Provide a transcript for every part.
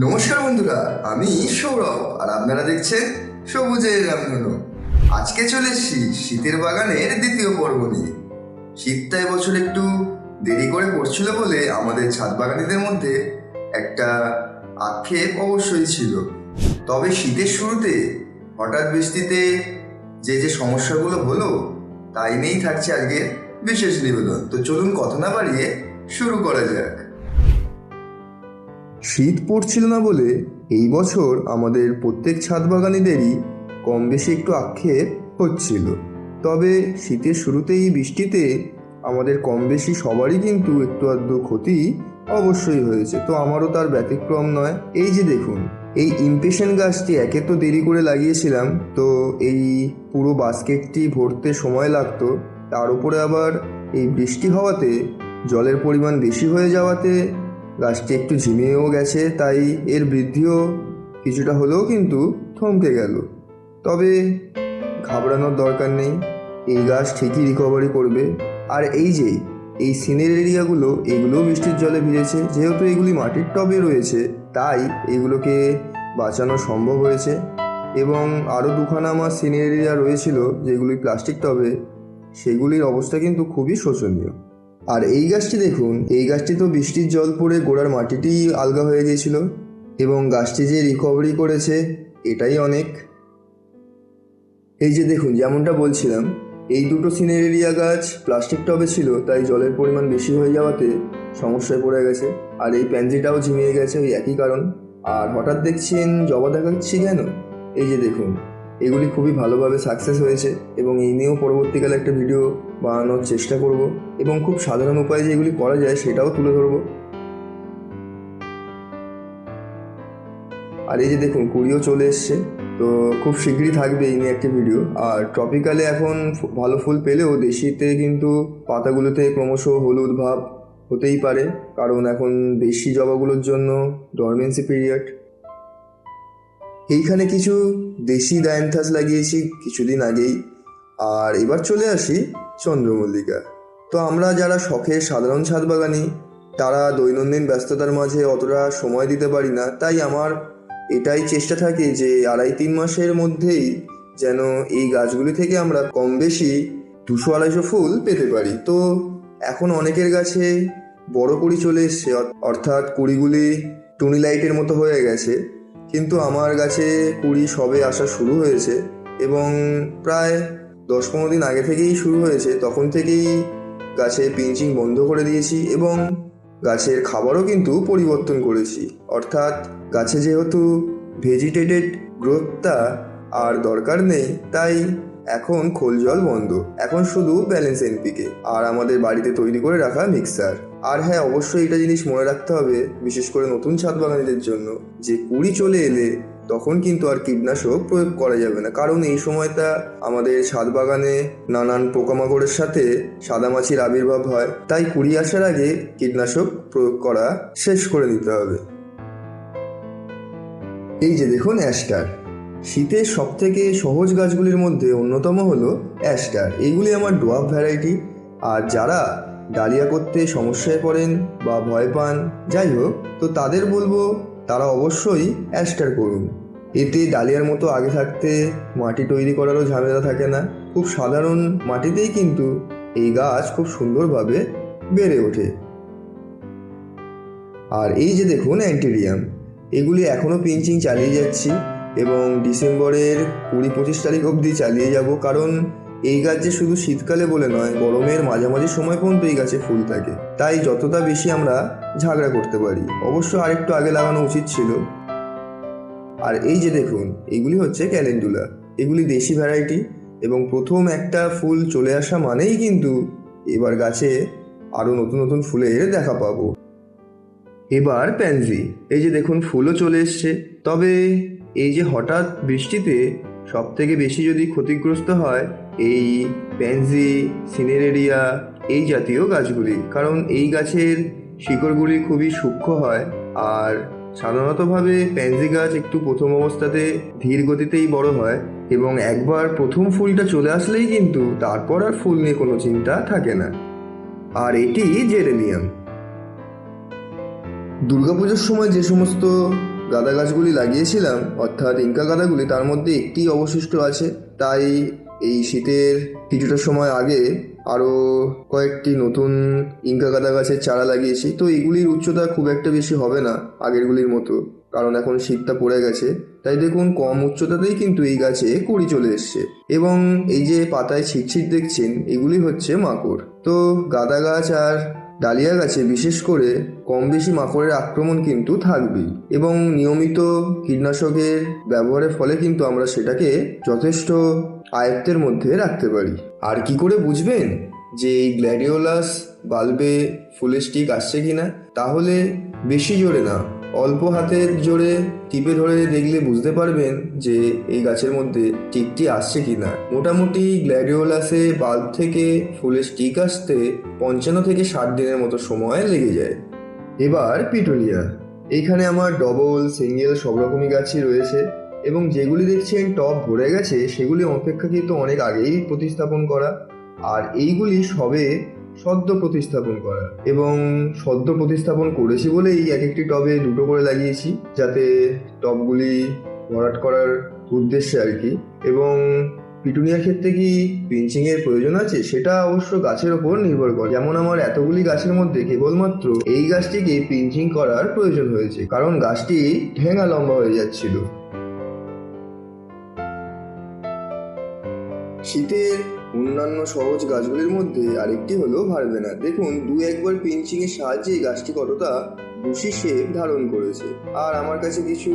নমস্কার বন্ধুরা, আমি সৌরভ, আর আপনারা দেখছেন সবুজের রামধনু। আজকে চলে এসেছি শীতের বাগানের দ্বিতীয় পর্ব নিয়ে। শীতটা এবছর একটু দেরি করে পড়ছিল বলে আমাদের ছাদ বাগানিদের মধ্যে একটা আক্ষেপ অবশ্যই ছিল। তবে শীতের শুরুতে হঠাৎ বৃষ্টিতে যে যে সমস্যাগুলো হলো, তাই নিয়েই থাকছে আজকের বিশেষ নিবেদন। তো চলুন কথা না বাড়িয়ে শুরু করা যাক। শীত পড়ছিল না বলে এই বছর আমাদের প্রত্যেক ছাদ বাগানিদেরই কম বেশি একটু আক্ষেপ হচ্ছিল। তবে শীতের শুরুতেই বৃষ্টিতে আমাদের কম বেশি সবারই কিন্তু একটু আধটু ক্ষতি অবশ্যই হয়েছে। তো আমারও তার ব্যতিক্রম নয়। এই যে দেখুন, এই ইমপেশেন্ট গাছটি একে তো দেরি করে লাগিয়েছিলাম, তো এই পুরো বাস্কেটটি ভরতে সময় লাগতো। তার উপরে আবার এই বৃষ্টি হওয়াতে জলের পরিমাণ বেশি হয়ে যাওয়াতে গাছটি একটু ঝিমিয়েও গেছে, তাই এর বৃদ্ধিও কিছুটা হলেও কিন্তু থমকে গেল। তবে ঘাবড়ানোর দরকার নেই, এই গাছ ঠিকই রিকভারি করবে। আর এই যে, এই সিনের এরিয়াগুলো, এগুলোও বৃষ্টির জলে ভিজেছে, যেহেতু এগুলি মাটির টবে রয়েছে, তাই এগুলোকে বাঁচানো সম্ভব হয়েছে। এবং আরও দুখানা আমার সিনের এরিয়া রয়েছিল, যেগুলি প্লাস্টিক টবে, সেগুলির অবস্থা কিন্তু খুবই শোচনীয়। আর এই গাছটি দেখুন, এই গাছটি তো বৃষ্টির জল পড়ে গোড়ার মাটিটি আলগা হয়ে গিয়েছিল এবং গাছটি যে রিকভারি করেছে, এটাই অনেক। এই যে দেখুন, যেমনটা বলছিলাম, এই দুটো সিনেরেরিয়া গাছ প্লাস্টিক টবে ছিল, তাই জলের পরিমাণ বেশি হয়ে যাওয়াতে সমস্যায় পড়ে গেছে। আর এই প্যান্সিটাও ঝিমিয়ে গেছে, ওই একই কারণ। আর হঠাৎ দেখছেন, জবা দেখাচ্ছি কেন? এই যে দেখুন, এগুলি খুবই ভালোভাবে সাকসেস হয়েছে এবং এই নিয়েও পরবর্তীকালে একটা ভিডিও বানানোর চেষ্টা করব এবং খুব সাধারণ উপায়ে যেগুলি করা যায় সেটাও তুলে ধরবো। আর এই যে দেখুন, কুড়িও চলে এসছে, তো খুব শীঘ্রই থাকবে এই নিয়ে একটা ভিডিও আর ট্রপিক্যালে এখন ভালো ফুল পেলেও দেশিতে কিন্তু পাতাগুলোতে ক্রমশ হলুদ ভাব হতেই পারে, কারণ এখন দেশি জবাগুলোর জন্য ডরমেন্সি পিরিয়ড এইখানে কিছু দেশি ডায়ান্থাস লাগিয়েছি, কিছুদিন আগেই। আর এবার চলে আসি চন্দ্রমল্লিকা। তো আমরা যারা শখের সাধারণ ছাদ বাগানি, তারা দৈনন্দিন ব্যস্ততার মাঝে অতটা সময় দিতে পারি না। তাই আমার এটাই চেষ্টা থাকে যে আড়াই তিন মাসের মধ্যেই যেন এই গাছগুলি থেকে আমরা কম বেশি দুশো আড়াইশো ফুল পেতে পারি। তো এখন অনেকের গাছে বড় কুড়ি চলে এসছে অর্থাৎ কুড়িগুলি টুনি লাইটের মতো হয়ে গেছে। কিন্তু আমার গাছে কুড়ি সবে আসা শুরু হয়েছে এবং প্রায় দশ পনেরো দিন আগে থেকেই শুরু হয়েছে, তখন থেকেই গাছে পিঞ্চিং বন্ধ করে দিয়েছি এবং গাছের খাবারও কিন্তু পরিবর্তন করেছি। অর্থাৎ গাছে যেহেতু ভেজিটেটেড গ্রোথটা আর দরকার নেই, তাই এখন খোল জল বন্ধ। এখন শুধু ব্যালেন্স এনপিকে আর আমাদের বাড়িতে তৈরি করে রাখা মিক্সার আর হ্যাঁ অবশ্যই এটা জিনিস মনে রাখতে হবে, বিশেষ করে নতুন ছাদ বাগানীদের জন্য। যে কুড়ি চলে এলে তখন কিন্তু আর কীটনাশক প্রয়োগ করা যাবে না। কারণ এই সময়টা আমাদের ছাদ বাগানে নানান পোকামাকড়ের সাথে সাদামাছির আবির্ভাব হয়। তাই কুড়ি আসার আগে কীটনাশক প্রয়োগ করা শেষ করে দিতে হবে। এই যে দেখুন অ্যাস্টার। শীতের সব থেকে সহজ গাছগুলির মধ্যে অন্যতম হলো অ্যাস্টার। এইগুলি আমার ডোয়াব ভ্যারাইটি। আর যারা ডালিয়া করতে সমস্যায় পড়েন বা ভয় পান, যাই হোক, তো তাদের বলব তারা অবশ্যই অ্যাস্টার করুন। এতে ডালিয়ার মতো আগে থাকতে মাটি তৈরি করারও ঝামেলা থাকে না। খুব সাধারণ মাটিতেই কিন্তু এই গাছ খুব সুন্দরভাবে বেড়ে ওঠে। আর এই যে দেখুন অ্যান্টেরিয়াম, এগুলি এখনও পিঞ্চিং চালিয়ে যাচ্ছি এবং ডিসেম্বরের কুড়ি পঁচিশ তারিখ অবধি চালিয়ে যাব। কারণ এই গাছ যে শুধু শীতকালে বলে নয়, গরমের মাঝামাঝি সময় পর্যন্ত এই গাছে ফুল থাকে। তাই যতটা বেশি আমরা ঝাগড়া করতে পারি, অবশ্য আরেকটু আগে লাগানো উচিত ছিল। আর এই যে দেখুন, এগুলি হচ্ছে ক্যালেন্ডুলা। এগুলি দেশি ভ্যারাইটি এবং প্রথম একটা ফুল চলে আসা মানেই কিন্তু এবার গাছে আরও নতুন নতুন ফুলের দেখা পাবো। এবার প্যানজি এই যে দেখুন, ফুলও চলে এসছে। তবে এই যে হঠাৎ বৃষ্টিতে সব থেকে বেশি যদি ক্ষতিগ্রস্ত হয় এই প্যানজি সিনেরেরিয়া এই জাতীয় গাছগুলি। কারণ এই গাছের শিকড়গুলি খুবই সূক্ষ্ম হয় আর সাধারণতভাবে প্যানজি গাছ একটু প্রথম অবস্থাতে ধীর গতিতেই বড় হয় এবং একবার প্রথম ফুলটা চলে আসলেই কিন্তু তারপর আর ফুল নিয়ে কোনো চিন্তা থাকে না। আর এটি জেরেনিয়াম দুর্গাপুজোর সময় যে সমস্ত গাঁদা গাছগুলি লাগিয়েছিলাম, অর্থাৎ ইঙ্কা গাঁদাগুলি, তার মধ্যে একটি অবশিষ্ট আছে। তাই এই শীতের কিছুটা সময় আগে আরও কয়েকটি নতুন ইনকা গাঁদা গাছের চারা লাগিয়েছি। তো এগুলির উচ্চতা খুব একটা বেশি হবে না আগেরগুলির মতো, কারণ এখন শীতটা পড়ে গেছে। তাই দেখুন, কম উচ্চতাতেই কিন্তু এই গাছে কুড়ি চলে এসছে। এবং এই যে পাতায় ছিটছিট দেখছেন, এগুলি হচ্ছে মাকড়। তো গাঁদা গাছ আর ডালিয়া গাছে বিশেষ করে কম বেশি মাকড়ের আক্রমণ কিন্তু থাকবেই। এবং নিয়মিত কীটনাশকের ব্যবহারের ফলে কিন্তু আমরা সেটাকে যথেষ্ট আয়ত্তের মধ্যে রাখতে পারি। আর কি করে বুঝবেন যে এই গ্ল্যাডিওলাস বাল্বে ফুলের স্টিক আসছে কিনা? তাহলে বেশি জোরে না, অল্প হাতের জোরে টিপে ধরে দেখলে বুঝতে পারবেন যে এই গাছের মধ্যে টিকটি আসছে কিনা। মোটামুটি গ্ল্যাডিওলাসে বাল্ব থেকে ফুলের স্টিক আসতে পঞ্চান্ন থেকে ষাট দিনের মতো সময় লেগে যায়। এবার পিটুনিয়া এখানে আমার ডবল, সিঙ্গেল সব রকমই গাছই রয়েছে। এবং যেগুলি দেখছেন টপ ভরে গেছে, সেগুলি অপেক্ষাকৃত অনেক আগেই প্রতিস্থাপন করা। আর এইগুলি সবে সদ্য প্রতিস্থাপন করা। এবং সদ্য প্রতিস্থাপন করেছি বলেই এক একটি টবে দুটো করে লাগিয়েছি, যাতে টবগুলি ভরাট করার উদ্দেশ্যে আর কি। এবং পিটুনিয়ার ক্ষেত্রে কি পিঞ্চিং এর প্রয়োজন আছে? সেটা অবশ্য গাছের ওপর নির্ভর করে। যেমন আমার এতগুলি গাছের মধ্যে কেবলমাত্র এই গাছটিকে পিঞ্চিং করার প্রয়োজন হয়েছে। কারণ গাছটি ঠেঙা লম্বা হয়ে যাচ্ছিল। শীতের অন্যান্য সহজ গাছগুলির মধ্যে আরেকটি হলো ভারবেনা দেখুন, দু একবার পিঞ্চিং এর সাহায্যে গাছটি কতটা বুশি শেপ ধারণ করেছে। আর আমার কাছে কিছু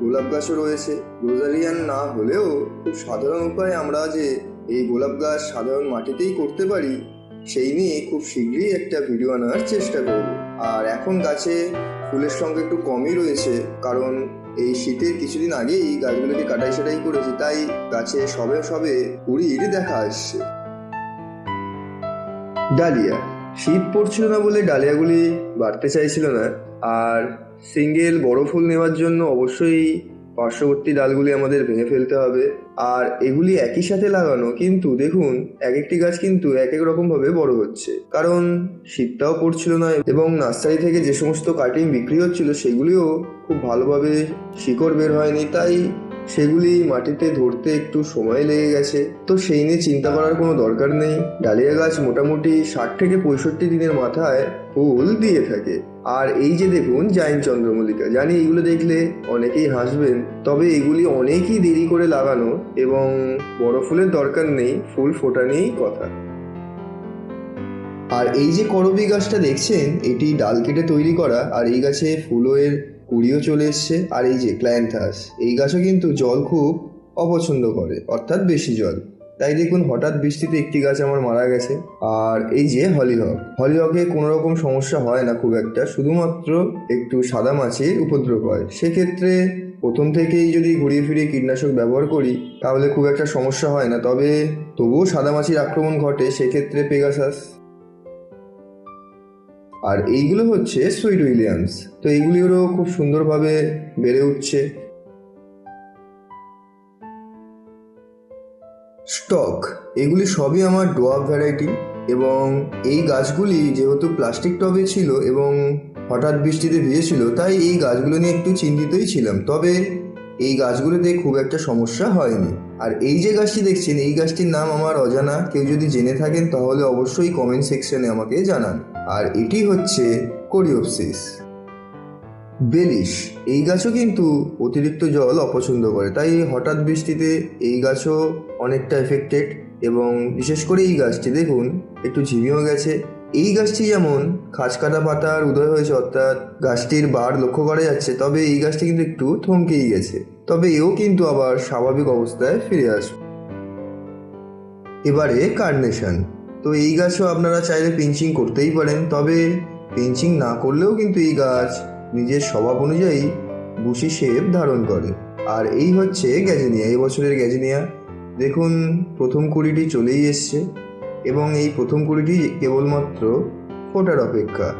গোলাপ গাছও রয়েছে। রোজারিয়ান না হলেও খুব সাধারণ উপায়ে আমরা যে এই গোলাপ গাছ সাধারণ মাটিতেই করতে পারি, সেই নিয়ে খুব শীঘ্রই একটা ভিডিও আনার চেষ্টা করব। আর এখন গাছে ফুলের সঙ্গে একটু কমই রয়েছে, কারণ এই শীতের কিছুদিন আগেই গাছগুলোকে কাটাই সাটাই করেছি, তাই গাছে সবে সবে কুড়ির দেখা আসছে। ডালিয়া, শীত পড়ছিল না বলে ডালিয়াগুলি বাড়তে চাইছিল না, আর সিঙ্গেল বড় ফুল নেওয়ার জন্য অবশ্যই পার্শ্ববর্তী ডালগুলি আমাদের ভেঙে ফেলতে হবে। আর এগুলি একই সাথে লাগানো, কিন্তু দেখুন এক একটি গাছ কিন্তু এক এক রকম ভাবে বড় হচ্ছে। কারণ শীতটাও পড়ছিল না এবং নার্সারি থেকে যে সমস্ত কাটিং বিক্রি হচ্ছিল, সেগুলিও খুব ভালোভাবে শিকড় বের হয়নি, তাই সেগুলি মাটিতে ধরতে একটু সময় লেগে গেছে। তো সেই নিয়ে চিন্তা করার কোনো দরকার নেই। ডালিয়া গাছ মোটামুটি ষাট থেকে পঁয়ষট্টি দিনের মাথায় ফুল দিয়ে থাকে। আর এই যে দেখুন, জাইন চন্দ্রমল্লিকা, জানি এগুলো দেখলে অনেকেই হাসবেন, তবে এগুলি অনেকই দেরি করে লাগানো এবং বড় ফুলের দরকার নেই, ফুল ফোটা নিয়েই কথা। আর এই যে করবি গাছটা দেখছেন, এটি ডাল কেটে তৈরি করা, আর এই গাছে ফুলের কুড়িও চলে এসছে, আর এই যে ক্লায়েন্থাস এই গাছও কিন্তু জল খুব অপছন্দ করে, অর্থাৎ বেশি জল। তাই দেখুন, হঠাৎ বৃষ্টিতে একটি গাছ আমার মারা গেছে। আর এই যে হলিহক, হলিহকে কোনো রকম সমস্যা হয় না খুব একটা, শুধুমাত্র একটু সাদা মাছির উপদ্রব হয়। সেক্ষেত্রে প্রথম থেকেই যদি ঘুরিয়ে ফিরিয়ে কীটনাশক ব্যবহার করি, তাহলে খুব একটা সমস্যা হয় না। তবে তবুও সাদা মাছির আক্রমণ ঘটে, সেক্ষেত্রে পেগাসাস আর এইগুলো হচ্ছে সুইট উইলিয়ামস। তো এইগুলিরও খুব সুন্দরভাবে বেড়ে উঠছে। স্টক, এগুলি সবই আমার ডোয়াব ভ্যারাইটি এবং এই গাছগুলি যেহেতু প্লাস্টিক টবে ছিল এবং হঠাৎ বৃষ্টিতে ভিজেছিল, তাই এই গাছগুলো নিয়ে একটু চিন্তিতই ছিলাম। তবে এই গাছগুলোতে খুব একটা সমস্যা হয়নি। আর এই যে গাছটি দেখছেন, এই গাছটির নাম আমার অজানা। কেউ যদি জেনে থাকেন, তাহলে অবশ্যই কমেন্ট সেকশনে আমাকে জানান। আর এটি হচ্ছে কোরিওপসিস। বেলিশ, এই গাছও কিন্তু অতিরিক্ত জল অপছন্দ করে, তাই হঠাৎ বৃষ্টিতে এই গাছও অনেকটা এফেক্টেড এবং বিশেষ করে এই গাছটি, দেখুন, একটু ঝিমিয়েও গেছে। এই গাছটি যেমন খাঁচ কাটা পাতার উদয় হয়েছে, অর্থাৎ গাছটির বার লক্ষ্য করা যাচ্ছে, তবে এই গাছটি কিন্তু একটু থমকেই গেছে। তবে এও কিন্তু আবার স্বাভাবিক অবস্থায় ফিরে আসবে। এবারে কার্নেশন তো এই গাছও আপনারা চাইলে পিঞ্চিং করতেই পারেন। তবে পিঞ্চিং না করলেও কিন্তু এই গাছ নিজের স্বভাব অনুযায়ী বুশি শেপ ধারণ করে। আর এই হচ্ছে গ্যাজেনিয়া, এই বছরের গ্যাজেনিয়া। দেখুন, প্রথম কুড়িটি চলেই এসছে এবং এই প্রথম কুড়িটি কেবলমাত্র ফোটার অপেক্ষা।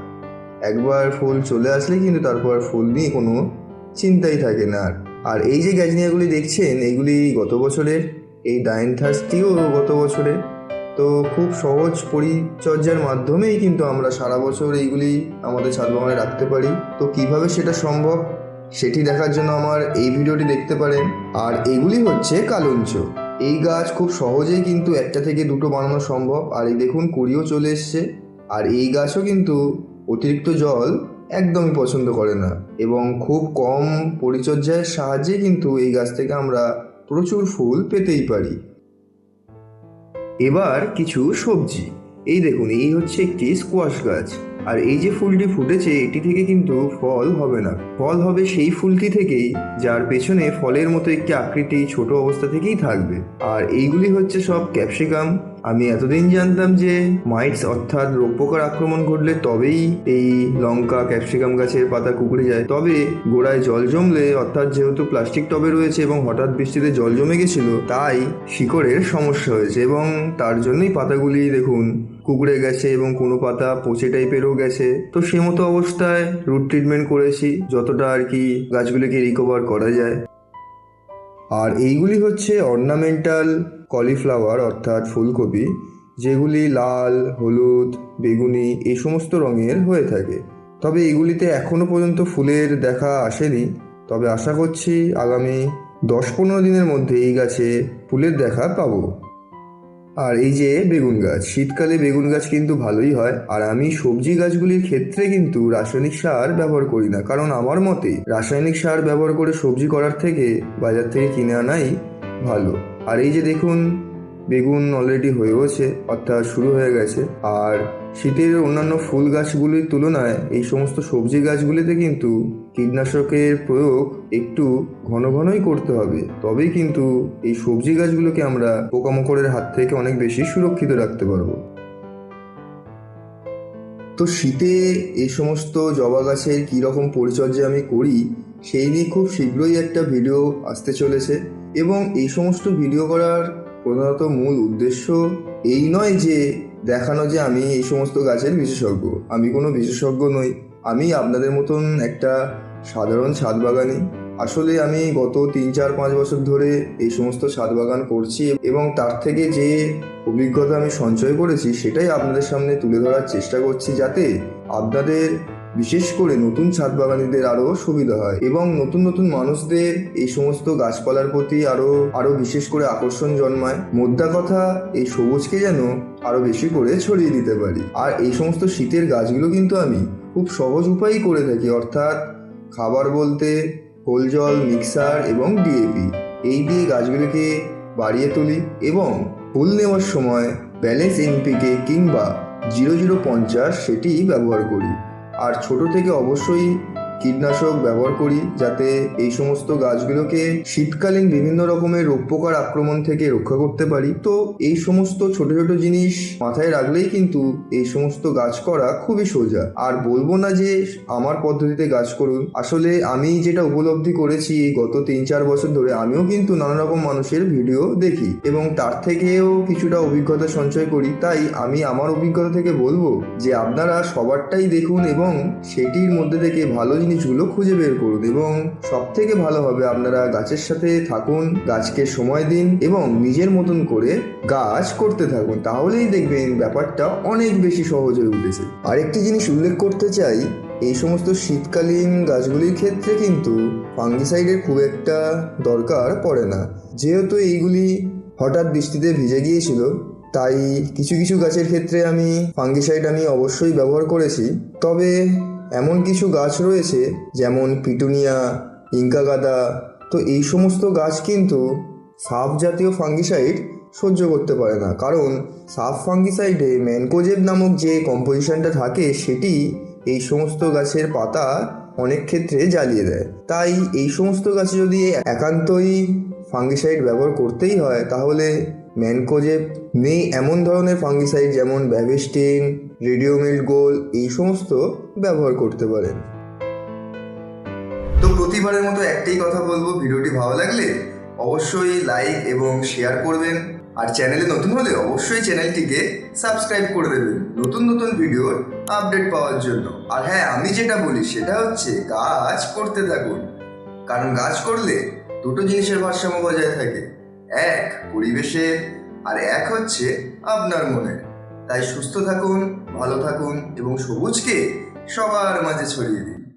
একবার ফুল চলে আসলে কিন্তু তারপর ফুল নিয়ে কোনো চিন্তাই থাকে না। আর এই যে গ্যাজনিয়াগুলি দেখছেন এইগুলি গত বছরের, এই ডাইনথাসটিও গত বছরের। তো খুব সহজ পরিচর্যার মাধ্যমেই কিন্তু আমরা সারা বছর এইগুলি আমাদের ছাদ রাখতে পারি। তো কীভাবে সেটা সম্ভব সেটি দেখার জন্য আমার এই ভিডিওটি দেখতে পারেন। আর এগুলি হচ্ছে কালঞ্চ। এই গাছ খুব সহজেই কিন্তু একটা থেকে দুটো বানানো সম্ভব। আর এই দেখুন, কুড়িও চলে এসছে। আর এই গাছও কিন্তু অতিরিক্ত জল একদমই পছন্দ করে না। এবং খুব কম পরিচর্যার সাহায্যে কিন্তু এই গাছ থেকে আমরা প্রচুর ফুল পেতেই পারি। এবার কিছু সবজি। এই দেখুন, এই হচ্ছে একটি স্কোয়াশ গাছ। আর এই যে ফুলটি ফুটেছে, এটি থেকে কিন্তু ফল হবে না। ফল হবে সেই ফুলটি থেকেই, যার পেছনে ফলের মতো একটি আকৃতি ছোট অবস্থা থেকেই থাকবে। আর এইগুলি হচ্ছে সব ক্যাপসিকাম। আমি এতদিন জানতাম যে মাইটস অর্থাৎ রোগ পোকার আক্রমণ ঘটলে তবেই এই লঙ্কা, ক্যাপসিকাম গাছের পাতা কুকড়ে যায়। তবে গোড়ায় জল জমলে, অর্থাৎ যেহেতু প্লাস্টিক টবে রয়েছে এবং হঠাৎ বৃষ্টিতে জল জমে গেছিল, তাই শিকড়ের সমস্যা হয়েছে এবং তার জন্যই পাতাগুলি, দেখুন, কুকড়ে গেছে এবং কোনো পাতা পচে টাইপেরও গেছে। তো সে মতো অবস্থায় রুট ট্রিটমেন্ট করেছি, যতটা আর কি গাছগুলিকে রিকভার করা যায়। আর এইগুলি হচ্ছে অর্নামেন্টাল কলিফ্লাওয়ার, অর্থাৎ ফুলকপি, যেগুলি লাল, হলুদ, বেগুনি, এই সমস্ত রঙের হয়ে থাকে। তবে এগুলিতে এখনও পর্যন্ত ফুলের দেখা আসেনি। তবে আশা করছি আগামী দশ পনেরো দিনের মধ্যে এই গাছে ফুলের দেখা পাবো। আর এই যে বেগুন গাছ, শীতকালে বেগুন গাছ কিন্তু ভালোই হয়। আর আমি সবজি গাছগুলির ক্ষেত্রে কিন্তু রাসায়নিক সার ব্যবহার করি না। কারণ আমার মতে, রাসায়নিক সার ব্যবহার করে সবজি করার থেকে বাজার থেকে কিনে আনাই ভালো। আর এই যে দেখুন, বেগুন অলরেডি হয়েওছে, অর্থাৎ শুরু হয়ে গেছে। আর শীতের অন্যান্য ফুল গাছগুলির তুলনায় এই সমস্ত সবজি গাছগুলিতে কিন্তু কীটনাশকের প্রয়োগ একটু ঘন ঘনই করতে হবে। তবেই কিন্তু এই সবজি গাছগুলোকে আমরা পোকামাকড়ের হাত থেকে অনেক বেশি সুরক্ষিত রাখতে পারব। তো শীতে এই সমস্ত জবা গাছের কীরকম পরিচর্যা আমি করি, সেই নিয়ে খুব শীঘ্রই একটা ভিডিও আসতে চলেছে। এবং এই সমস্ত ভিডিও করার প্রধানত মূল উদ্দেশ্য এই নয় যে দেখানো যে আমি এই সমস্ত গাছের বিশেষজ্ঞ। আমি কোনো বিশেষজ্ঞ নই। আমি আপনাদের মতন একটা সাধারণ ছাদ বাগানি আসলে আমি গত তিন, চার, পাঁচ বছর ধরে এই সমস্ত ছাদ বাগান করছি এবং তার থেকে যে অভিজ্ঞতা আমি সঞ্চয় করেছি সেটাই আপনাদের সামনে তুলে ধরার চেষ্টা করছি যাতে আপনাদের বিশেষ করে নতুন ছাদ বাগানীদের আরও সুবিধা হয় এবং নতুন নতুন মানুষদের এই সমস্ত গাছপালার প্রতি আরও আরও বিশেষ করে আকর্ষণ জন্মায়। মোদ্দা কথা, এই সবুজকে যেন আরও বেশি করে ছড়িয়ে দিতে পারি। আর এই সমস্ত শীতের গাছগুলো কিন্তু আমি খুব সহজ উপায়ই করে থাকি, অর্থাৎ খাবার বলতে খোল জল, মিক্সার এবং ডিএপি এই দিয়ে গাছগুলিকে বাড়িয়ে তুলি এবং ফুল নেওয়ার সময় ব্যালেন্স এনপিকে কিংবা জিরো জিরো পঞ্চাশ সেটি ব্যবহার করি। আর ছোট থেকে অবশ্যই কীটনাশক ব্যবহার করি যাতে এই সমস্ত গাছগুলোকে শীতকালীন বিভিন্ন রকমের রোগ পোকার আক্রমণ থেকে রক্ষা করতে পারি। তো এই সমস্ত ছোট ছোট জিনিস মাথায় রাখলেই কিন্তু এই সমস্ত গাছ করা খুবই সোজা। আর বলব না যে আমার পদ্ধতিতে গাছ করুন। আসলে আমি যেটা উপলব্ধি করেছি এই গত তিন চার বছর ধরে আমিও কিন্তু নানা রকম মানুষের ভিডিও দেখি এবং তার থেকেও কিছুটা অভিজ্ঞতা সঞ্চয় করি। তাই আমি আমার অভিজ্ঞতা থেকে বলব যে আপনারা সবারটাই দেখুন এবং সেটির মধ্যে থেকে ভালো জিনিসগুলো খুঁজে বের করুন এবং সব থেকে ভালো হবে আপনারা গাছের সাথে থাকুন, গাছকে সময় দিন এবং নিজের মতন করে গাছ করতে থাকুন। তাহলেই দেখবেন ব্যাপারটা অনেক বেশি সহজ হয়ে উঠেছে। আরেকটি জিনিস উল্লেখ করতে চাই, এই সমস্ত শীতকালীন গাছগুলির ক্ষেত্রে কিন্তু ফাঙ্গিসাইডের খুব একটা দরকার পড়ে না। যেহেতু এইগুলি হঠাৎ বৃষ্টিতে ভিজে গিয়েছিল, তাই কিছু কিছু গাছের ক্ষেত্রে আমি ফাঙ্গিসাইড আমি অবশ্যই ব্যবহার করেছি। তবে এমন কিছু গাছ রয়েছে, যেমন পিটুনিয়া ইঙ্কা গাদা। তো এই সমস্ত গাছ কিন্তু সাপ জাতীয় ফাঙ্গিসাইড সহ্য করতে পারে না। কারণ সাপ ফাঙ্গিসাইডে ম্যানকোজেব নামক যে কম্পোজিশনটা থাকে, সেটি এই সমস্ত গাছের পাতা অনেক ক্ষেত্রে জ্বালিয়ে দেয়। তাই এই সমস্ত গাছে যদি একান্তই ফাঙ্গিসাইড ব্যবহার করতেই হয়, তাহলে ম্যানকোজেব নেই এমন ধরনের ফাঙ্গিসাইড, যেমন ব্যাভিস্টিন রেডিওমিল্ড গোল এই সমস্ত ব্যবহার করতে পারেন। তো প্রতিবারের মতো একটাই কথা বলব, ভিডিওটি ভালো লাগলে অবশ্যই লাইক এবং শেয়ার করবেন। আর চ্যানেলে নতুন হলে অবশ্যই চ্যানেলটিকে সাবস্ক্রাইব করে দেবেন নতুন নতুন ভিডিওর আপডেট পাওয়ার জন্য। আর হ্যাঁ আমি যেটা বলি সেটা হচ্ছে গাছ করতে থাকুন। কারণ গাছ করলে দুটো জিনিসের ভারসাম্য বজায় থাকে, এক পরিবেশে আর এক হচ্ছে আপনার মনে। তাই সুস্থ থাকুন ভালো থাকুন এবং সবুজকে সবার মাঝে ছড়িয়ে দিন।